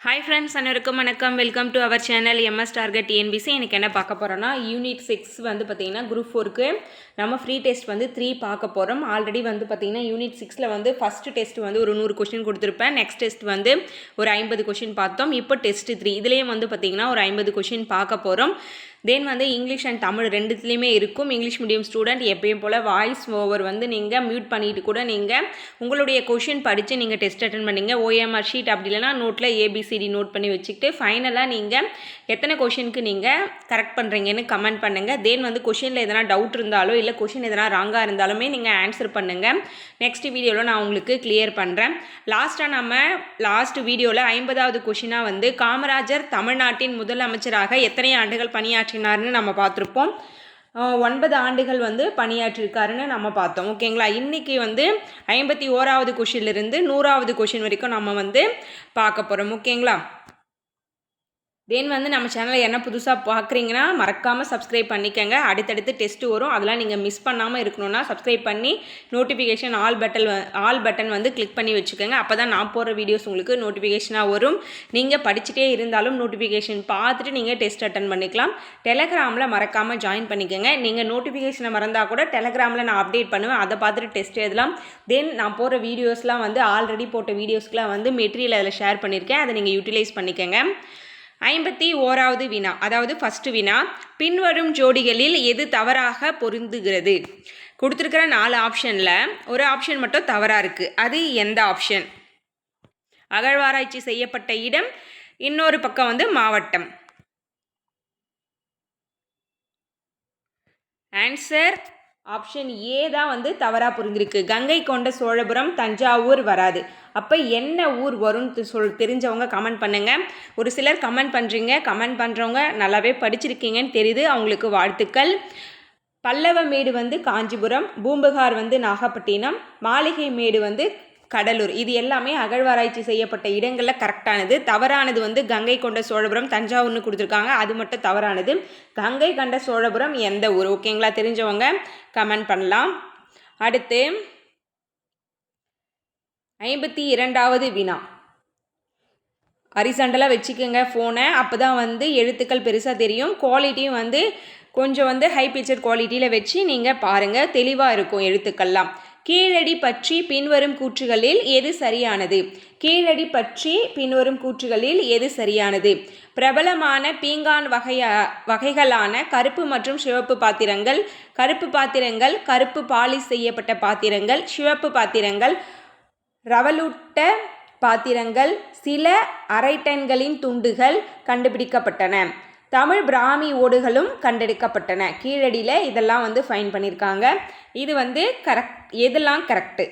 Hi friends அனைவருக்கும் வணக்கம். Welcome to our channel MS target TNPSC எனக்கு என்ன பார்க்க போகிறோன்னா யூனிட் சிக்ஸ் வந்து பார்த்தீங்கன்னா குரூப் ஃபோருக்கு நம்ம ஃப்ரீ டெஸ்ட் வந்து த்ரீ பார்க்க போகிறோம் ஆல்ரெடி வந்து பார்த்திங்கன்னா யூனிட் சிக்ஸில் வந்து ஃபஸ்ட்டு டெஸ்ட் வந்து ஒரு நூறு கொஷின் கொடுத்துருப்பேன். நெக்ஸ்ட் டெஸ்ட் வந்து ஒரு ஐம்பது கொஷின் பார்த்தோம். இப்போ டெஸ்ட் த்ரீ இதுலேயும் வந்து பார்த்தீங்கன்னா ஒரு ஐம்பது கொஷின் பார்க்க போகிறோம் தென் வந்து இங்கிலீஷ் அண்ட் தமிழ் ரெண்டுத்துலேயுமே இருக்கும். இங்கிலீஷ் மீடியம் ஸ்டூடெண்ட் எப்பயும் போல் வாய்ஸ் ஓவர் வந்து நீங்கள் மியூட் பண்ணிட்டு கூட நீங்கள் உங்களுடைய கொஷின் படித்து நீங்கள் டெஸ்ட் அட்டன் பண்ணீங்க. ஓஎம்ஆர் ஷீட் அப்படி இல்லைனா நோட்டில் ஏபிசிடி நோட் பண்ணி வச்சுக்கிட்டு ஃபைனலாக நீங்கள் எத்தனை கொஷினுக்கு நீங்கள் கரெக்ட் பண்ணுறீங்கன்னு கமெண்ட் பண்ணுங்கள் தென் வந்து கொஷினில் எதனா டவுட் இருந்தாலோ இல்லை கொஷின் எதனா ராங்காக இருந்தாலுமே நீங்கள் ஆன்சர் பண்ணுங்கள் நெக்ஸ்ட் வீடியோவில் நான் உங்களுக்கு கிளியர் பண்ணுறேன் லாஸ்ட்டாக நம்ம லாஸ்ட் வீடியோவில் ஐம்பதாவது கொஷினாக வந்து காமராஜர் தமிழ்நாட்டின் முதலமைச்சராக எத்தனை ஆண்டுகள் பணியாற்றினார்னு நம்ம பார்த்துருப்போம். ஒன்பது ஆண்டுகள் வந்து பணியாற்றிருக்காருன்னு நம்ம பார்த்தோம். ஓகேங்களா இன்றைக்கி வந்து ஐம்பத்தி ஓராவது கொஷின்லேருந்து நூறாவது கொஷின் வரைக்கும் நம்ம வந்து பார்க்க போகிறோம் ஓகேங்களா தென் வந்து நம்ம சேனலை என்ன புதுசாக பார்க்குறீங்கன்னா மறக்காமல் சப்ஸ்கிரைப் பண்ணிக்கங்க. அடுத்தடுத்து டெஸ்ட்டு வரும். அதெல்லாம் நீங்கள் மிஸ் பண்ணாமல் இருக்கணும்னா சப்ஸ்கிரைப் பண்ணி notification all button all button வந்து கிளிக் பண்ணி வச்சுக்கோங்க. அப்போ தான் நான் போடுற வீடியோஸ் உங்களுக்கு நோட்டிஃபிகேஷனாக வரும். நீங்கள் படிச்சுட்டே இருந்தாலும் நோட்டிஃபிகேஷன் பார்த்துட்டு நீங்கள் டெஸ்ட் அட்டன் பண்ணிக்கலாம். டெலகிராமில் மறக்காமல் ஜாயின் பண்ணிக்கோங்க. நீங்கள் நோட்டிஃபிகேஷனை மறந்தால் கூட டெலகிராமில் நான் அப்டேட் பண்ணுவேன். அதை பார்த்துட்டு டெஸ்ட் எழுதலாம். தென் நான் போடுற வீடியோஸ்லாம் வந்து ஆல்ரெடி போட்ட வீடியோஸ்க்கெலாம் வந்து மெட்டீரியல் அதில் ஷேர் பண்ணியிருக்கேன் அதை நீங்கள் யூட்டிலைஸ் பண்ணிக்கோங்க. ஐம்பத்தி ஓராவது வினா அதாவது ஃபஸ்ட்டு வினா பின்வரும் ஜோடிகளில் எது தவறாக பொருந்துகிறது? கொடுத்துருக்கிற நாலு ஆப்ஷனில் ஒரு ஆப்ஷன் மட்டும் தவறாக இருக்குது அது எந்த ஆப்ஷன் அகழ்வாராய்ச்சி செய்யப்பட்ட இடம் இன்னொரு பக்கம் வந்து மாவட்டம். ஆன்சர் ஆப்ஷன் ஏ தான் வந்து தவறாக புரிஞ்சிருக்கு. கங்கை கொண்ட சோழபுரம் தஞ்சாவூர் வராது. அப்போ என்ன ஊர் வரும்னு சொல் தெரிஞ்சவங்க கமெண்ட் பண்ணுங்கள் ஒரு சிலர் கமெண்ட் பண்ணுறீங்க கமெண்ட் பண்ணுறவங்க நல்லாவே படிச்சிருக்கீங்கன்னு தெரியுது. அவங்களுக்கு வாழ்த்துக்கள். பல்லவ மேடு வந்து காஞ்சிபுரம். பூம்புகார் வந்து நாகப்பட்டினம். மாளிகை மேடு வந்து கடலூர். இது எல்லாமே அகழ்வாராய்ச்சி செய்யப்பட்ட இடங்களில் கரெக்டானது. தவறானது வந்து கங்கை கொண்ட சோழபுரம் தஞ்சாவூர்னு கொடுத்துருக்காங்க. அது மட்டும் தவறானது. கங்கை கொண்ட சோழபுரம் எந்த ஊர்? ஓகேங்களா தெரிஞ்சவங்க கமெண்ட் பண்ணலாம். அடுத்து ஐம்பத்தி இரண்டாவது வினா. அரிசண்டலாக வச்சுக்கோங்க ஃபோனை அப்போ தான் வந்து எழுத்துக்கள் பெருசாக தெரியும். குவாலிட்டியும் வந்து கொஞ்சம் வந்து ஹை பிக்சர் குவாலிட்டியில் வச்சு நீங்கள் பாருங்கள் தெளிவாக இருக்கும் எழுத்துக்கள்லாம். கீழடி பற்றி பின்வரும் கூற்றுகளில் எது சரியானது? கீழடி பற்றி பின்வரும் கூற்றுகளில் எது சரியானது? பிரபலமான பீங்கான் வகைய வகைகளான கருப்பு மற்றும் சிவப்பு பாத்திரங்கள் கருப்பு பாத்திரங்கள் கருப்பு பாலிஷ் செய்யப்பட்ட பாத்திரங்கள் சிவப்பு பாத்திரங்கள் ரவலூட்ட பாத்திரங்கள் சில அரைட்டன்களின் துண்டுகள் கண்டுபிடிக்கப்பட்டன. தமிழ் பிராமி ஓடுகளும் கண்டெடுக்கப்பட்டன. கீழடியில் இதெல்லாம் வந்து ஃபைன் பண்ணியிருக்காங்க இது வந்து கரெக்ட் எதெல்லாம் கரெக்டு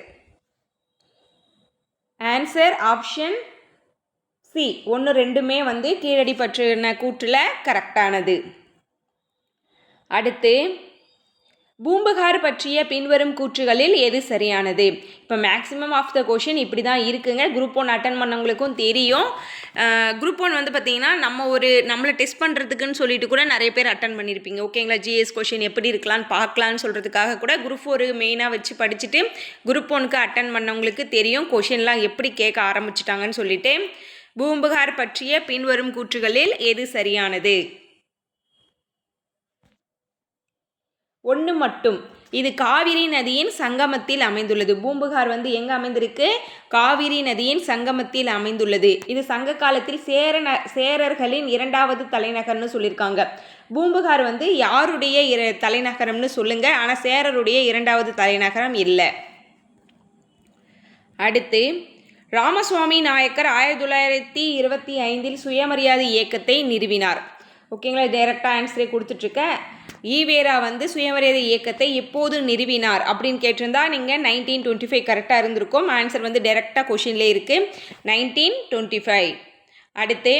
ஆன்சர் ஆப்ஷன் சி ஒன்று ரெண்டுமே வந்து கீழடி பற்றின கூற்றில் கரெக்டானது அடுத்து பூம்புகார் பற்றிய பின்வரும் கூற்றுகளில் எது சரியானது? இப்போ மேக்ஸிமம் ஆஃப் த கொஷின் இப்படி தான் இருக்குங்க. குரூப் ஒன் அட்டன் பண்ணவங்களுக்கும் தெரியும். குரூப் ஒன் வந்து பார்த்திங்கன்னா நம்ம ஒரு நம்மளை டெஸ்ட் பண்ணுறதுக்குன்னு சொல்லிட்டு கூட நிறைய பேர் அட்டன் பண்ணியிருப்பீங்க ஓகேங்களா ஜிஎஸ் கொஷின் எப்படி இருக்கலாம்னு பார்க்கலான்னு சொல்கிறதுக்காக கூட குரூப் ஒரு மெயினாக வச்சு படிச்சுட்டு குரூப் ஒனுக்கு அட்டன் பண்ணவங்களுக்கு தெரியும். கொஷின்லாம் எப்படி கேட்க ஆரம்பிச்சிட்டாங்கன்னு சொல்லிட்டு. பூம்புகார் பற்றிய பின்வரும் கூற்றுகளில் எது சரியானது? ஒன்று மட்டும். இது காவிரி நதியின் சங்கமத்தில் அமைந்துள்ளது. பூம்புகார் வந்து எங்கே அமைந்திருக்கு? காவிரி நதியின் சங்கமத்தில் அமைந்துள்ளது. இது சங்க காலத்தில் சேர சேரர்களின் இரண்டாவது தலைநகர்னு சொல்லியிருக்காங்க பூம்புகார் வந்து யாருடைய இர தலைநகரம்னு சொல்லுங்க. ஆனால் சேரருடைய இரண்டாவது தலைநகரம் இல்லை. அடுத்து ராமசுவாமி நாயக்கர் ஆயிரத்தி தொள்ளாயிரத்தி இருபத்தி ஐந்தில் சுயமரியாதை இயக்கத்தை நிறுவினார். ஓகேங்களா? டைரக்டாக ஆன்சரே கொடுத்துட்ருக்கேன் ஈவேரா வந்து சுயமரியாதை இயக்கத்தை எப்போது நிறுவினார் அப்படின்னு கேட்டிருந்தா நீங்கள் நைன்டீன் டுவெண்ட்டி ஃபைவ் கரெக்டாக இருந்திருக்கும். ஆன்சர் வந்து டைரெக்டாக கொஷின்லேயே இருக்குது நைன்டீன் டுவெண்ட்டி ஃபைவ் அடுத்து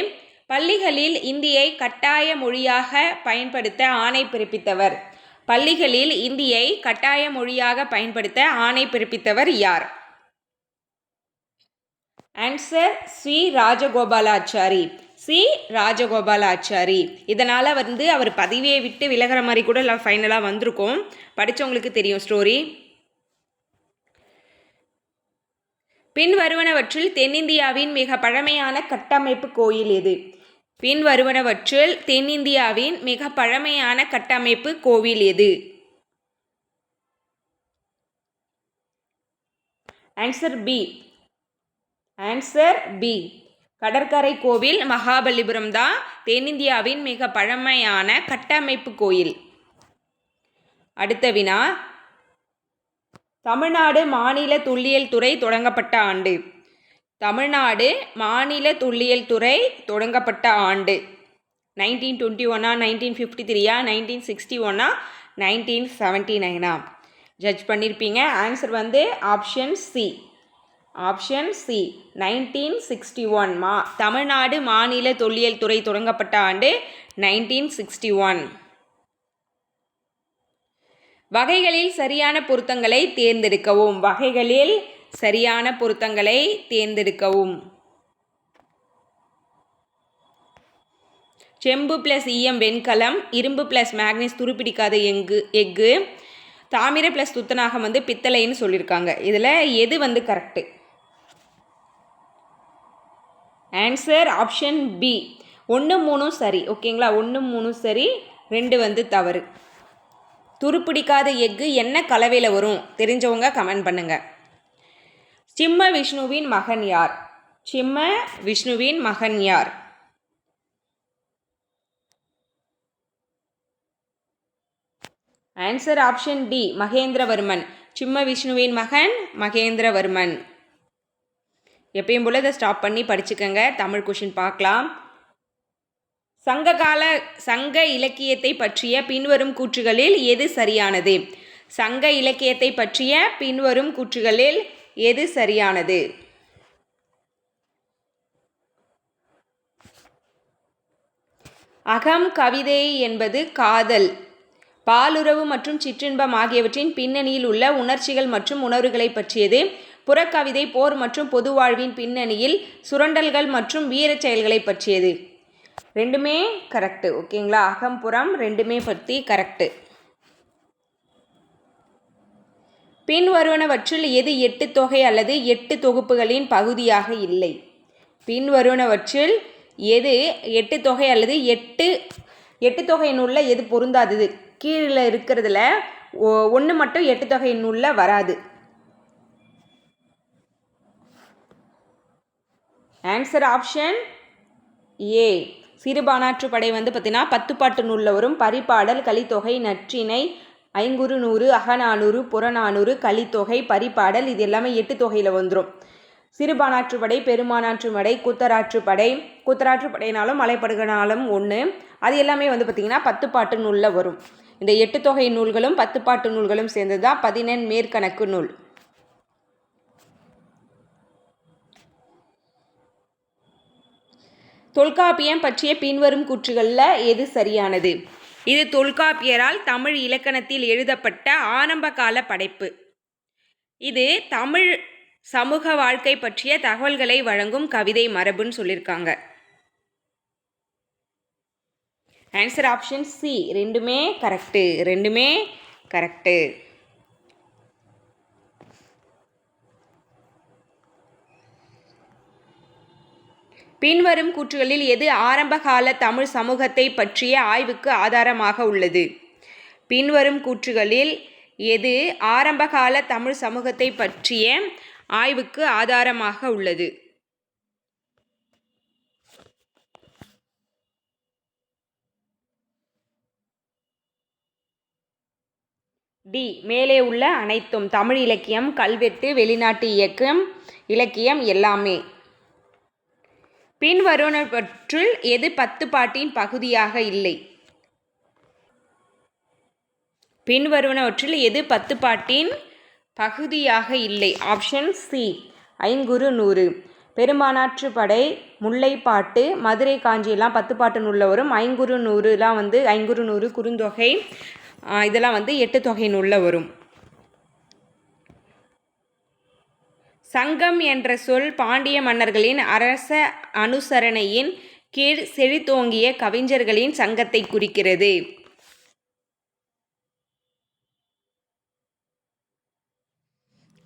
பள்ளிகளில் இந்தியை கட்டாய மொழியாக பயன்படுத்த ஆணை பிறப்பித்தவர். பள்ளிகளில் இந்தியை கட்டாய மொழியாக பயன்படுத்த ஆணை பிறப்பித்தவர் யார்? ஆன்சர் ஸ்ரீ ராஜகோபாலாச்சாரி. சி. ராஜகோபாலாச்சாரி. இதனால் வந்து அவர் பதவியை விட்டு விலகிற மாதிரி கூட ஃபைனலாக வந்திருக்கோம். படித்தவங்களுக்கு தெரியும் ஸ்டோரி பின்வருவனவற்றில் தென்னிந்தியாவின் மிக பழமையான கட்டமைப்பு கோயில் எது? பின்வருவனவற்றில் தென்னிந்தியாவின் மிக பழமையான கட்டமைப்பு கோவில் எது? ஆன்சர் பி ஆன்சர் பி கடற்கரை கோவில் மகாபலிபுரம் தான் தென்னிந்தியாவின் மிக பழமையான கட்டமைப்பு கோயில். அடுத்த வினா. தமிழ்நாடு மாநில தொல்லியல் துறை தொடங்கப்பட்ட ஆண்டு. தமிழ்நாடு மாநில தொல்லியல் துறை தொடங்கப்பட்ட ஆண்டு. நைன்டீன் டுவெண்ட்டி ஒன்னா நைன்டீன் ஃபிஃப்டி த்ரீயா நைன்டீன் சிக்ஸ்டி ஒன்னா நைன்டீன் செவன்ட்டி நைனா ஜட்ஜ் பண்ணியிருப்பீங்க ஆன்சர் வந்து option C option C nineteen sixty one மா தமிழ்நாடு மாநில தொல்லியல் துறை தொடங்கப்பட்ட ஆண்டு நைன்டீன் சிக்ஸ்டி ஒன் வகைகளில் சரியான பொருத்தங்களை தேர்ந்தெடுக்கவும். வகைகளில் சரியான பொருத்தங்களை தேர்ந்தெடுக்கவும். செம்பு ப்ளஸ் ஈயம் வெண்கலம் இரும்பு ப்ளஸ் மேக்னீஸ் துருப்பிடிக்காத எங்கு எஃகு தாமிர ப்ளஸ் துத்தநாகம் வந்து பித்தளைன்னு சொல்லியிருக்காங்க இதில் எது வந்து கரெக்டு ஆன்சர் ஆப்ஷன் பி ஒன்று மூணும் சரி. ஓகேங்களா? ஒன்று மூணும் சரி. ரெண்டு வந்து தவறு. துருப்பிடிக்காத எஃகு என்ன கலவையில் வரும்? தெரிஞ்சவங்க கமெண்ட் பண்ணுங்கள் சிம்ம விஷ்ணுவின் மகன் யார்? சிம்ம விஷ்ணுவின் மகன் யார்? Answer option D Mahendravarman. சிம்ம விஷ்ணுவின் மகன் மகேந்திரவர்மன். எப்பயும் போல் இதை ஸ்டாப் பண்ணி படிச்சுக்கோங்க. தமிழ் கொஷின் பார்க்கலாம். சங்ககால சங்க இலக்கியத்தை பற்றிய பின்வரும் கூற்றுகளில் எது சரியானது? சங்க இலக்கியத்தை பற்றிய பின்வரும் கூற்றுகளில் எது சரியானது? அகம் கவிதை என்பது காதல் பாலுறவு மற்றும் சிற்றின்பம் ஆகியவற்றின் பின்னணியில் உள்ள உணர்ச்சிகள் மற்றும் உணர்வுகளை பற்றியது. புறக்கவிதை போர் மற்றும் பொது வாழ்வின் பின்னணியில் சுரண்டல்கள் மற்றும் வீரச் செயல்களை பற்றியது. ரெண்டுமே கரெக்டு ஓகேங்களா? அகம்புறம் ரெண்டுமே பற்றி கரெக்டு பின்வருவனவற்றில் எது எட்டு தொகை அல்லது எட்டு தொகுப்புகளின் பகுதியாக இல்லை? பின்வருவனவற்றில் எது எட்டு தொகை அல்லது எட்டு எட்டு தொகை நூலில் எது பொருந்தாதது? கீழே இருக்கிறதுல ஒன்று மட்டும் எட்டு தொகை நூலில் வராது. ஆன்சர் ஆப்ஷன் ஏ சிறுபானாற்று படை வந்து பார்த்திங்கன்னா பத்துப்பாட்டு நூலில் வரும். பரிபாடல் கலித்தொகை நற்றினை ஐங்குறு நூறு அகநானூறு புறநானூறு கலித்தொகை பரிபாடல் இது எல்லாமே எட்டு தொகையில் வந்துடும் சிறுபானாற்று படை பெருமானாற்று படை கூத்தராற்று படை. கூத்தராற்று படையினாலும் மலைப்படுகனாலும் ஒன்று அது எல்லாமே வந்து பார்த்திங்கன்னா பத்துப்பாட்டு நூலில் வரும். இந்த எட்டு தொகை நூல்களும் பத்துப்பாட்டு நூல்களும் சேர்ந்தது தான் பதினெண் மேற்கணக்கு நூல். தொல்காப்பியம் பற்றிய பின்வரும் கூற்றுகளில் எது சரியானது? இது தொல்காப்பியரால் தமிழ் இலக்கணத்தில் எழுதப்பட்ட ஆரம்பகால படைப்பு. இது தமிழ் சமூக வாழ்க்கை பற்றிய தகவல்களை வழங்கும் கவிதை மரபுன்னு சொல்லியிருக்காங்க ஆன்சர் ஆப்ஷன் சி ரெண்டுமே கரெக்டு ரெண்டுமே கரெக்டு பின்வரும் கூற்றுகளில் எது ஆரம்பகால தமிழ் சமூகத்தை பற்றிய ஆய்வுக்கு ஆதாரமாக உள்ளது? பின்வரும் கூற்றுகளில் எது ஆரம்பகால தமிழ் சமூகத்தை பற்றிய ஆய்வுக்கு ஆதாரமாக உள்ளது? டி. மேலே உள்ள அனைத்தும் தமிழ் இலக்கியம் கல்வெட்டு வெளிநாட்டு இயக்கம் இலக்கியம் எல்லாமே. பின்வருவனவற்றுள் எது பத்து பாட்டின் பகுதியாக இல்லை? பின்வருவனவற்றில் எது பத்து பாட்டின் பகுதியாக இல்லை? ஆப்ஷன் சி ஐங்குறு நூறு. பெருமானாற்று படை முல்லைப்பாட்டு மதுரை காஞ்சியெல்லாம் பத்து பாட்டு நூலில் வரும் ஐங்குறு நூறுலாம் வந்து ஐங்குறு நூறு குறுந்தொகை இதெல்லாம் வந்து எட்டு தொகை நூலில் வரும் சங்கம் என்ற சொல் பாண்டிய மன்னர்களின் அரச அனுசரணையின் கீழ் செழித்தோங்கிய கவிஞர்களின் சங்கத்தை குறிக்கிறது.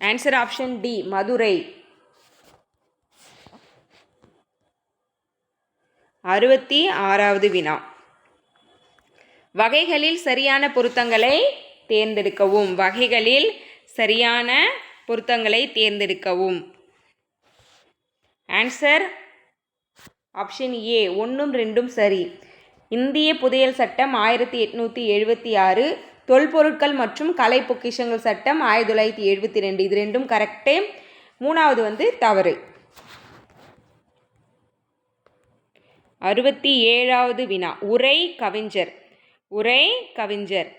ஆன்சர் ஆப்ஷன் டி மதுரை அறுபத்தி ஆறாவது வினா. வகைகளில் சரியான பொருத்தங்களை தேர்ந்தெடுக்கவும். வகைகளில் சரியான பொருத்தங்களை தேர்ந்தெடுக்கவும். ஆன்சர் ஆப்ஷன் ஏ ஒன்றும் ரெண்டும் சரி. இந்திய புதையல் சட்டம் ஆயிரத்தி எட்நூற்றி எழுபத்தி ஆறு தொல்பொருட்கள் மற்றும் கலை பொக்கிஷங்கள் சட்டம் ஆயிரத்தி தொள்ளாயிரத்தி எழுபத்தி ரெண்டு. இது ரெண்டும் கரெக்டே மூணாவது வந்து தவறு. அறுபத்தி ஏழாவது வினா உரை கவிஞர். உரை கவிஞர்.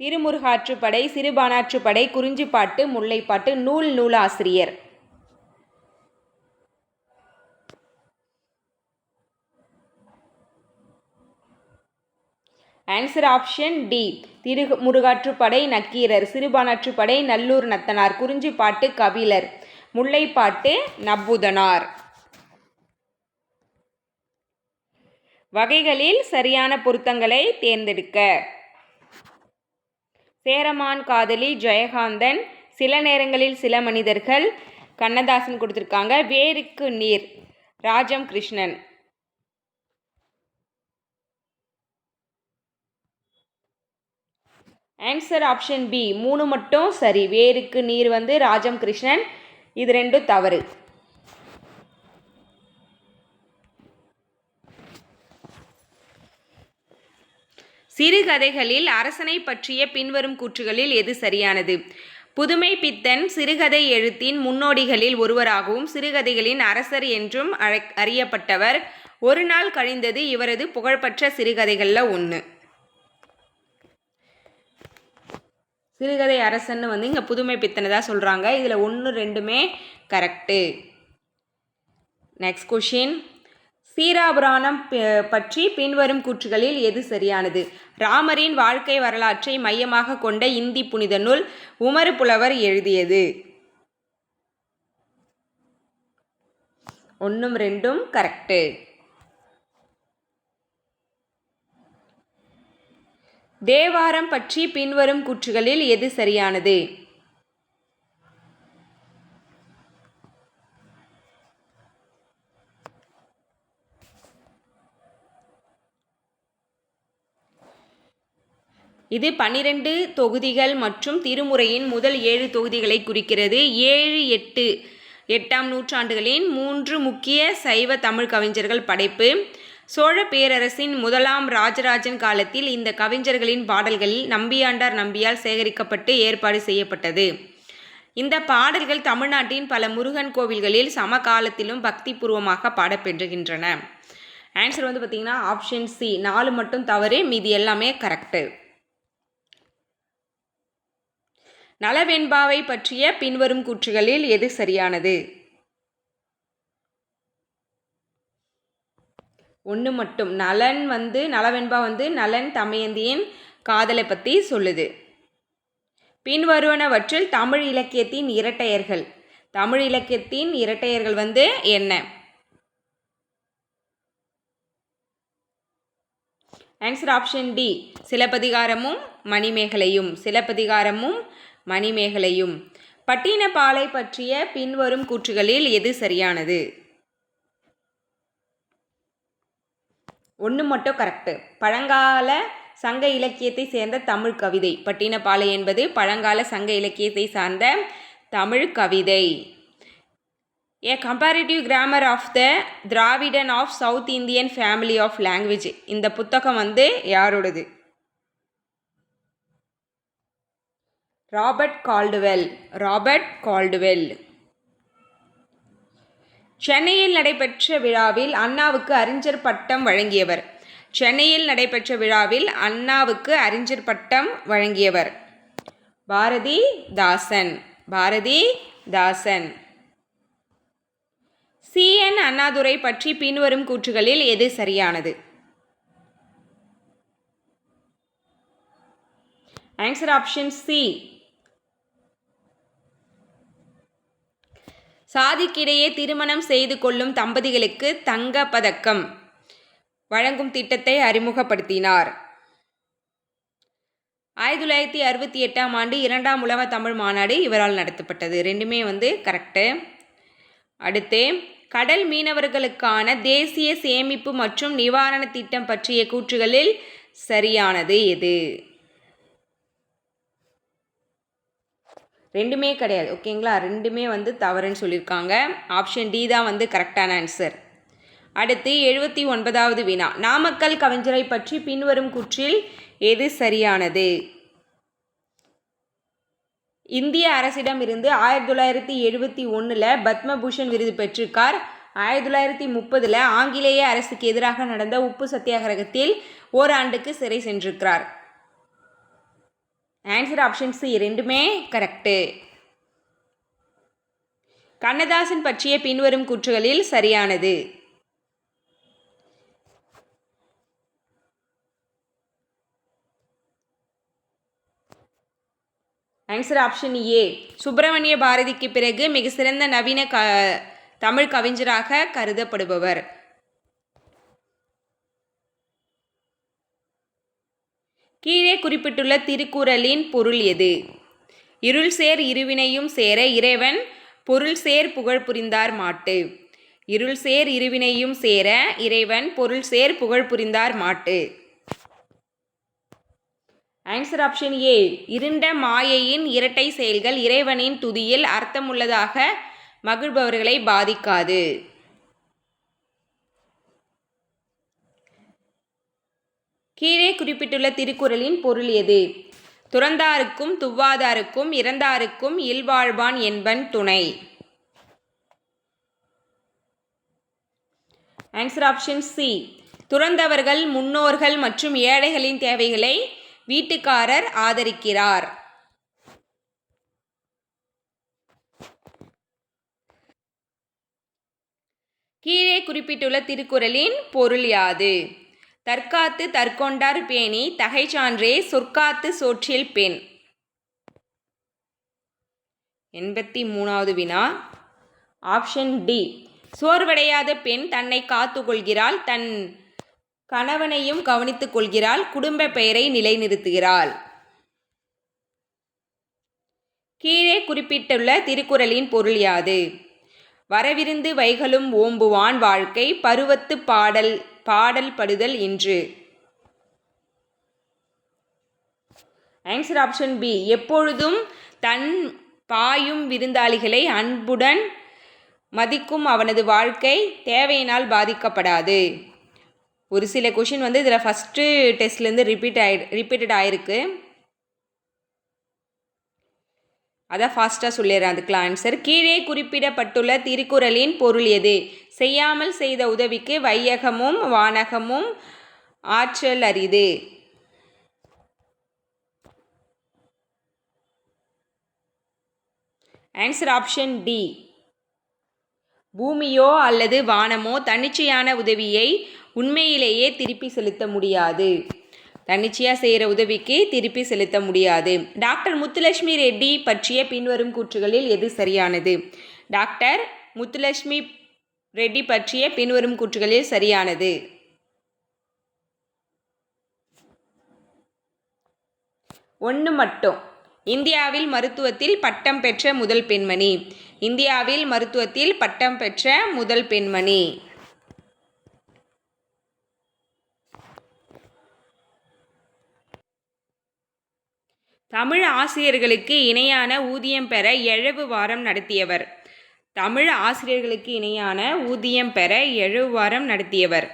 திருமுருகாற்றுப்படை சிறுபானாற்றுப்படை குறிஞ்சிப்பாட்டு முல்லைப்பாட்டு நூல் நூலாசிரியர். Answer option D Thiru Murugatruppadai Nakkeerar. Sirupanatruppadai Nallur Nathathanar. Kurinjippattu Kapilar. Mullaippattu Napputhanar வகைகளில் சரியான பொருத்தங்களை தேர்ந்தெடுக்க. சேரமான் காதலி ஜெயகாந்தன். சில நேரங்களில் சில மனிதர்கள் கண்ணதாசன் கொடுத்துருக்காங்க. வேருக்கு நீர் Rajam Krishnan. Answer option B மூணு மட்டும் சரி. வேருக்கு நீர் வந்து ராஜம் கிருஷ்ணன். இது ரெண்டும் தவறு. சிறுகதைகளில் அரசனை பற்றிய பின்வரும் கூற்றுகளில் எது சரியானது? புதுமை பித்தன் சிறுகதை எழுத்தின் முன்னோடிகளில் ஒருவராகவும் சிறுகதைகளின் அரசர் என்றும் அழை அறியப்பட்டவர். ஒரு நாள் கழிந்தது இவரது புகழ்பெற்ற சிறுகதைகளில் ஒன்று சிறுகதை அரசன்னு வந்து இங்கே புதுமை பித்தனை தான் சொல்கிறாங்க இதில் ஒன்று ரெண்டுமே கரெக்டு நெக்ஸ்ட் கொஷின் சீராபுராணம் பற்றி பின்வரும் கூற்றுகளில் எது சரியானது? ராமரின் வாழ்க்கை வரலாற்றை மையமாக கொண்ட இந்தி புனித நூல் உமறு புலவர் எழுதியது. ஒன்றும் ரெண்டும் கரெக்டு தேவாரம் பற்றி பின்வரும் கூற்றுகளில் எது சரியானது? இது பன்னிரண்டு தொகுதிகள் மற்றும் திருமுறையின் முதல் ஏழு தொகுதிகளை குறிக்கிறது. ஏழு எட்டு எட்டாம் நூற்றாண்டுகளின் மூன்று முக்கிய சைவ தமிழ் கவிஞர்கள் படைப்பு. சோழ பேரரசின் முதலாம் ராஜராஜன் காலத்தில் இந்த கவிஞர்களின் பாடல்களில் நம்பியாண்டார் நம்பியால் சேகரிக்கப்பட்டு ஏற்பாடு செய்யப்பட்டது. இந்த பாடல்கள் தமிழ்நாட்டின் பல முருகன் கோவில்களில் சமகாலத்திலும் பக்திபூர்வமாக பாடப்பெறுகின்றன ஆன்சர் வந்து பார்த்திங்கன்னா ஆப்ஷன் சி நாலு மட்டும் தவறு மீதி எல்லாமே கரெக்டு நலவெண்பாவை பற்றிய பின்வரும் கூற்றுகளில் எது சரியானது? ஒன்று மட்டும். நலன் வந்து நலவெண்பா வந்து நலன் தமயந்தியின் காதலை பற்றி சொல்லுது. பின்வருவனவற்றில் தமிழ் இலக்கியத்தின் இரட்டையர்கள். தமிழ் இலக்கியத்தின் இரட்டையர்கள் வந்து என்ன? ஆன்சர் ஆப்ஷன் டி சிலப்பதிகாரமும் மணிமேகலையும். சிலப்பதிகாரமும் மணிமேகலையும். பட்டினப்பாலை பற்றிய பின்வரும் கூற்றுகளில் எது சரியானது? ஒன்று மட்டும் கரெக்டு பழங்கால சங்க இலக்கியத்தை சேர்ந்த தமிழ் கவிதை. பட்டினப்பாலை என்பது பழங்கால சங்க இலக்கியத்தை சார்ந்த தமிழ் கவிதை. A comparative grammar of the Dravidian of South Indian family of language இந்த புத்தகம் வந்து யாரோடது? ராபர்ட் கால்டுவெல் ராபர்ட் கால்டுவெல் சென்னையில் நடைபெற்ற விழாவில் அண்ணாவுக்கு அறிஞர் பட்டம் வழங்கியவர். சென்னையில் நடைபெற்ற விழாவில் அண்ணாவுக்கு அறிஞர் பட்டம் வழங்கியவர். Bharathidasan. Bharathidasan. CN Annadurai பற்றி பின்வரும் கூற்றுகளில் எது சரியானது? ஆன்சர் ஆப்ஷன் சி சாதிக்கிடையே திருமணம் செய்து கொள்ளும் தம்பதிகளுக்கு தங்க பதக்கம் வழங்கும் திட்டத்தை அறிமுகப்படுத்தினார். ஆயிரத்தி தொள்ளாயிரத்தி அறுபத்தி எட்டாம் ஆண்டு இரண்டாம் உலக தமிழ் மாநாடு இவரால் நடத்தப்பட்டது. ரெண்டுமே வந்து கரெக்டு அடுத்து கடல் மீனவர்களுக்கான தேசிய சேமிப்பு மற்றும் நிவாரண திட்டம் பற்றிய கூற்றுகளில் சரியானது எது? ரெண்டுமே கிடையாது ஓகேங்களா? ரெண்டுமே வந்து தவறுன்னு சொல்லியிருக்காங்க. ஆப்ஷன் டி தான் வந்து கரெக்டான ஆன்சர். அடுத்து எழுபத்தி ஒன்பதாவது வினா. நாமக்கல் கவிஞரை பற்றி பின்வரும் குற்றில் எது சரியானது? இந்திய அரசிடம் இருந்து ஆயிரத்தி தொள்ளாயிரத்தி எழுபத்தி ஒன்றில் பத்மபூஷன் விருது பெற்றிருக்கார். ஆயிரத்தி தொள்ளாயிரத்தி முப்பதில் ஆங்கிலேய அரசுக்கு எதிராக நடந்த உப்பு சத்தியாகிரகத்தில் ஓராண்டுக்கு சிறை சென்றிருக்கிறார். ஆன்சர் ஆப்ஷன் சி ரெண்டுமே கரெக்டு கண்ணதாசன் பற்றிய பின்வரும் கூற்றுகளில் சரியானது. ஆன்சர் ஆப்ஷன் ஏ சுப்பிரமணிய பாரதிக்கு பிறகு மிக சிறந்த நவீன க தமிழ் கவிஞராக கருதப்படுபவர். கீழே குறிப்பிட்டுள்ள திருக்குறளின் பொருள் எது? இருள் சேர் இருவினையும் சேர இறைவன் பொருள் சேர் புகழ் புரிந்தார் மாட்டு. இருள் சேர் இருவினையும் சேர இறைவன் பொருள் சேர் புகழ் புரிந்தார் மாட்டு. ஆன்சர் ஆப்ஷன் ஏ இருண்ட மாயையின் இரட்டை செயல்கள் இறைவனின் துதியில் அர்த்தமுள்ளதாக மகிழ்பவர்களை பாதிக்காது. கீழே குறிப்பிட்டுள்ள திருக்குறளின் பொருள் எது? துறந்தாருக்கும் துவ்வாதாருக்கும் இறந்தாருக்கும் இல்வாழ்வான் என்பன் துணை. ஆன்சர் ஆப்ஷன் சி துறந்தவர்கள் முன்னோர்கள் மற்றும் ஏழைகளின் தேவைகளை வீட்டுக்காரர் ஆதரிக்கிறார். கீழே குறிப்பிட்டுள்ள திருக்குறளின் பொருள் யாது? தற்காத்து தற்கொண்டார் பேணி தகைச்சான்றே சொற்காத்து சோற்றில் பெண். எண்பத்தி மூணாவது வினா. Option D. சோர்வடையாத பெண் தன்னை காத்துக்கொள்கிறாள் தன் கணவனையும் கவனித்துக் கொள்கிறாள் குடும்ப பெயரை நிலைநிறுத்துகிறாள். கீழே குறிப்பிட்டுள்ள திருக்குறளின் பொருள் யாது? வரவிருந்து வைகளும் ஓம்புவான் வாழ்க்கை பருவத்து பாடல் பாடல் படுதல் என்று. ஆன்சர் ஆப்ஷன் பி எப்பொழுதும் தன் பாயும் விருந்தாளிகளை அன்புடன் மதிக்கும் அவனது வாழ்க்கை தேவையினால் பாதிக்கப்படாது. ஒரு சில கொஷின் வந்து இதில் ஃபஸ்ட்டு டெஸ்ட்லேருந்து ரிப்பீட் ஆகி ரிப்பீட்டட் ஆகிருக்கு அதான் ஃபாஸ்ட்டாக சொல்லிடுறேன் அதுக்கெலாம் ஆன்சர் கீழே குறிப்பிடப்பட்டுள்ள திருக்குறளின் பொருள் எது? செய்யாமல் செய்த உதவிக்கு வையகமும் வானகமும் ஆற்றல் அரிது. ஆன்சர் ஆப்ஷன் டி பூமியோ அல்லது வானமோ தன்னிச்சையான உதவியை உண்மையிலேயே திருப்பி செலுத்த முடியாது. தன்னிச்சையாக செய்கிற உதவிக்கு திருப்பி செலுத்த முடியாது. டாக்டர் முத்துலட்சுமி ரெட்டி பற்றிய பின்வரும் கூற்றுகளில் எது சரியானது? டாக்டர் முத்துலட்சுமி ரெட்டி பற்றிய பின்வரும் கூற்றுகளில் சரியானது. ஒன்று மட்டும். இந்தியாவில் மருத்துவத்தில் பட்டம் பெற்ற முதல் பெண்மணி. இந்தியாவில் மருத்துவத்தில் பட்டம் பெற்ற முதல் பெண்மணி. தமிழ் ஆசிரியர்களுக்கு இணையான ஊதியம் பெற எழவு வாரம் நடத்தியவர். தமிழ் ஆசிரியர்களுக்கு இணையான ஊதியம் பெற எழவு வாரம் நடத்தியவர்.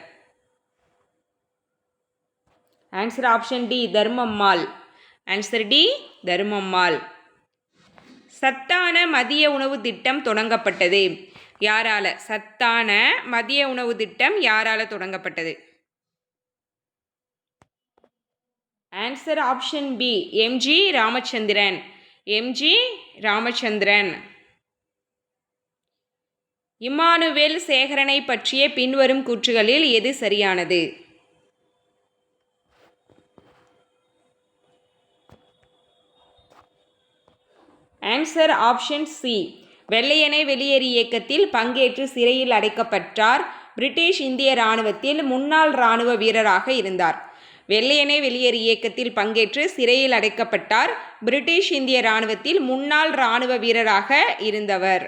Answer option D Dharmammal. Answer D Dharmammal. சத்தான மதிய உணவு திட்டம் தொடங்கப்பட்டது. யாரால? சத்தான மதிய உணவு திட்டம் யாரால தொடங்கப்பட்டது? Answer option B MG Ramachandran MG Ramachandran Immanuel சேகரனை பற்றிய பின்வரும் கூற்றுகளில் எது சரியானது? ஆன்சர் ஆப்ஷன் சி வெள்ளையனை வெளியேறு இயக்கத்தில் பங்கேற்று சிறையில் அடைக்கப்பட்டார். பிரிட்டிஷ் இந்திய இராணுவத்தில் முன்னாள் இராணுவ வீரராக இருந்தார். வெள்ளையனே வெளியேறு இயக்கத்தில் பங்கேற்று சிறையில் அடைக்கப்பட்டார். பிரிட்டிஷ் இந்திய இராணுவத்தில் முன்னாள் இராணுவ வீரராக இருந்தவர்.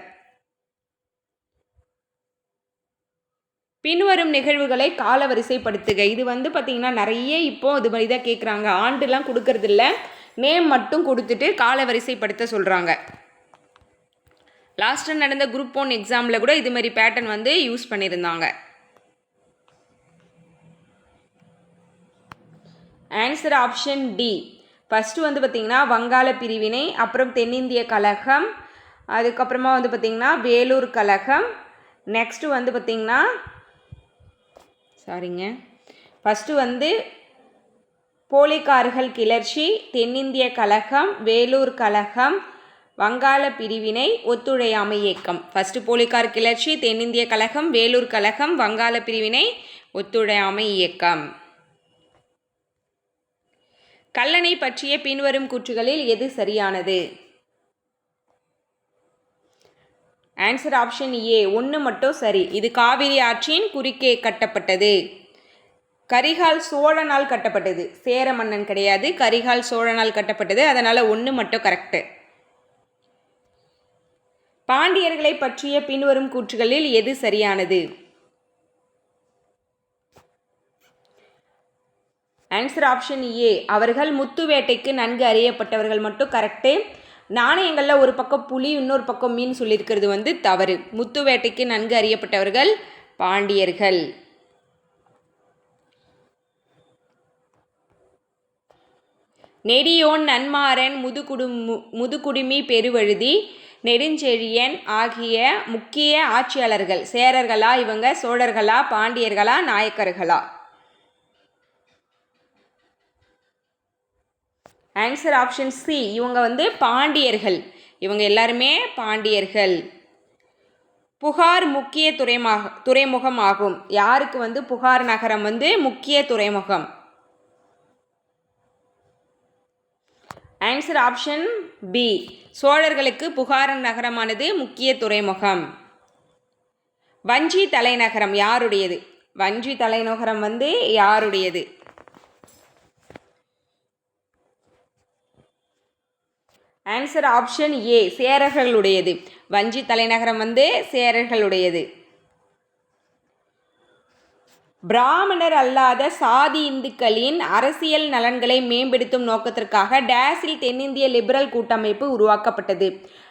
பின்வரும் நிகழ்வுகளை காலவரிசைப்படுத்துக. இது வந்து பார்த்திங்கன்னா நிறைய இப்போ இது மாதிரி தான் கேட்குறாங்க ஆண்டுலாம் கொடுக்கறதில்ல. நேம் மட்டும் கொடுத்துட்டு காலவரிசைப்படுத்த சொல்கிறாங்க லாஸ்ட்டு நடந்த குரூப் ஒன் எக்ஸாமில் கூட இது மாதிரி பேட்டர்ன் வந்து யூஸ் பண்ணியிருந்தாங்க. ஆன்சர் ஆப்ஷன் டி ஃபஸ்ட்டு வந்து பார்த்திங்கன்னா வங்காள பிரிவினை அப்புறம் தென்னிந்திய கழகம் அதுக்கப்புறமா வந்து பார்த்திங்கன்னா வேலூர் கழகம். நெக்ஸ்ட்டு வந்து பார்த்திங்கன்னா சாரிங்க ஃபஸ்ட்டு வந்து போலிக்கார்கள் கிளர்ச்சி தென்னிந்திய கழகம் வேலூர் கழகம் வங்காள பிரிவினை ஒத்துழையாமை இயக்கம். ஃபஸ்ட்டு போலிக்கார் கிளர்ச்சி தென்னிந்திய கழகம் வேலூர் கழகம் வங்காள பிரிவினை ஒத்துழையாமை இயக்கம். கல்லணை பற்றிய பின்வரும் கூற்றுகளில் எது சரியானது? ஆன்சர் ஆப்ஷன் ஏ ஒன்று மட்டும் சரி. இது காவிரி ஆற்றின் குறுக்கே கட்டப்பட்டது. கரிகால் சோழனால் கட்டப்பட்டது. சேர மன்னன் கிடையாது. கரிகால் சோழனால் கட்டப்பட்டது. அதனால் ஒன்று மட்டும் கரெக்டு பாண்டியர்களை பற்றிய பின்வரும் கூற்றுகளில் எது சரியானது? ஆன்சர் ஆப்ஷன் ஏ அவர்கள் முத்து வேட்டைக்கு நன்கு அறியப்பட்டவர்கள் மட்டும் கரெக்டு நாணயங்களில் ஒரு பக்கம் புலி இன்னொரு பக்கம் மீன் சொல்லியிருக்கிறது வந்து தவறு. முத்து வேட்டைக்கு நன்கு அறியப்பட்டவர்கள் பாண்டியர்கள். நெடியோன் நன்மாறன் முதுகுடும் முதுகுடுமி பெருவழுதி நெடுஞ்செழியன் ஆகிய முக்கிய ஆட்சியாளர்கள் சேரர்களா இவங்க சோழர்களா பாண்டியர்களா நாயக்கர்களா? ஆன்சர் ஆப்ஷன் சி இவங்க வந்து பாண்டியர்கள். இவங்க எல்லாருமே பாண்டியர்கள். புகார் முக்கிய துறைமாக துறைமுகம் ஆகும் யாருக்கு வந்து புகார் நகரம் வந்து முக்கிய துறைமுகம்? ஆன்சர் ஆப்ஷன் பி சோழர்களுக்கு புகார் நகரமானது முக்கிய துறைமுகம். வஞ்சி தலைநகரம் யாருடையது? வஞ்சி தலைநகரம் வந்து யாருடையது? ஆன்சர் ஆப்ஷன் ஏ சேரர்களுடையது. வஞ்சி தலைநகரம் வந்து சேரர்களுடையது. பிராமணர் அல்லாத சாதி இந்துக்களின் அரசியல் நலன்களை மேம்படுத்தும் நோக்கத்திற்காக டேஸில் தென்னிந்திய லிபரல் கூட்டமைப்பு உருவாக்கப்பட்டது.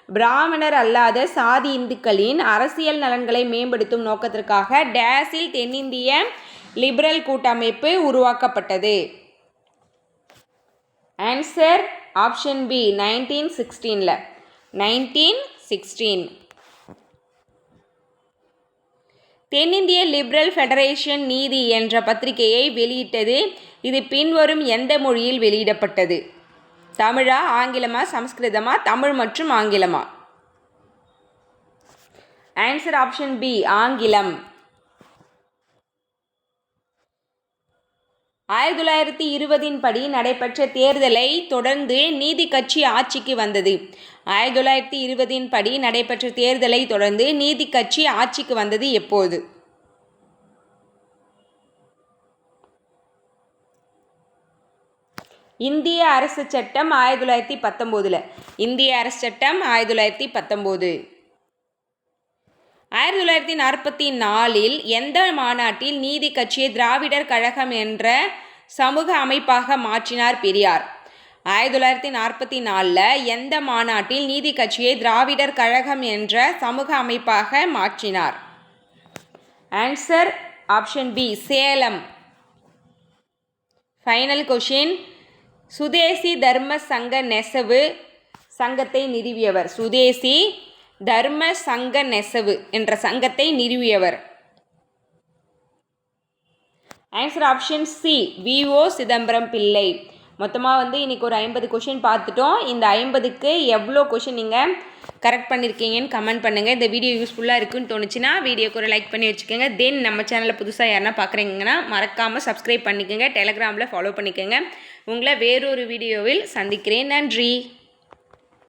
பிராமணர் அல்லாத சாதி இந்துக்களின் அரசியல் நலன்களை மேம்படுத்தும் நோக்கத்திற்காக டேஸில் தென்னிந்திய லிபரல் கூட்டமைப்பு உருவாக்கப்பட்டது. ஆன்சர் ஆப்ஷன் பி நைன்டீன் சிக்ஸ்டீனில் நைன்டீன் சிக்ஸ்டீன் தென்னிந்திய லிபரல் ஃபெடரேஷன் நீதி என்ற பத்திரிகையை வெளியிட்டது. இது பின்வரும் எந்த மொழியில் வெளியிடப்பட்டது? தமிழா ஆங்கிலமா சமஸ்கிருதமா தமிழ் மற்றும் ஆங்கிலமா? ஆன்சர் ஆப்ஷன் பி ஆங்கிலம். ஆயிரத்தி தொள்ளாயிரத்தி இருபதின் படி நடைபெற்ற தேர்தலை தொடர்ந்து நீதி கட்சி ஆட்சிக்கு வந்தது. ஆயிரத்தி தொள்ளாயிரத்தி இருபதின் படி நடைபெற்ற தேர்தலை தொடர்ந்து நீதி கட்சி ஆட்சிக்கு வந்தது எப்போது? இந்திய அரசு சட்டம் ஆயிரத்தி தொள்ளாயிரத்தி பத்தொம்போதில். இந்திய அரசு சட்டம் ஆயிரத்தி தொள்ளாயிரத்தி பத்தொம்போது. ஆயிரத்தி தொள்ளாயிரத்தி நாற்பத்தி நாலில் எந்த மாநாட்டில் நீதி கட்சியை திராவிடர் கழகம் என்ற சமூக அமைப்பாக மாற்றினார் பெரியார்? ஆயிரத்தி தொள்ளாயிரத்தி நாற்பத்தி நாலில் எந்த மாநாட்டில் நீதி கட்சியை திராவிடர் கழகம் என்ற சமூக அமைப்பாக மாற்றினார்? Answer option B Salem. Final question Swadeshi Dharma Sangha Nesavu சங்கத்தை நிறுவியவர். சுதேசி தர்ம சங்க நெசவு என்ற சங்கத்தை நிறுவியவர். Answer option C VO Chidambaram Pillai. மொத்தமாக வந்து இன்றைக்கி ஒரு ஐம்பது கொஷின் பார்த்துட்டோம். இந்த ஐம்பதுக்கு எவ்வளோ கொஷின் நீங்கள் கரெக்ட் பண்ணியிருக்கீங்கன்னு கமெண்ட் பண்ணுங்கள் இந்த வீடியோ யூஸ்ஃபுல்லாக இருக்குன்னு தோணுச்சுன்னா வீடியோக்கு ஒரு லைக் பண்ணி வச்சுக்கோங்க. தென் நம்ம சேனலில் புதுசாக யாருன்னா பார்க்குறீங்கன்னா மறக்காமல் சப்ஸ்கிரைப் பண்ணிக்கோங்க. டெலகிராமில் ஃபாலோ பண்ணிக்கோங்க. உங்களை வேறொரு வீடியோவில் சந்திக்கிறேன். நன்றி.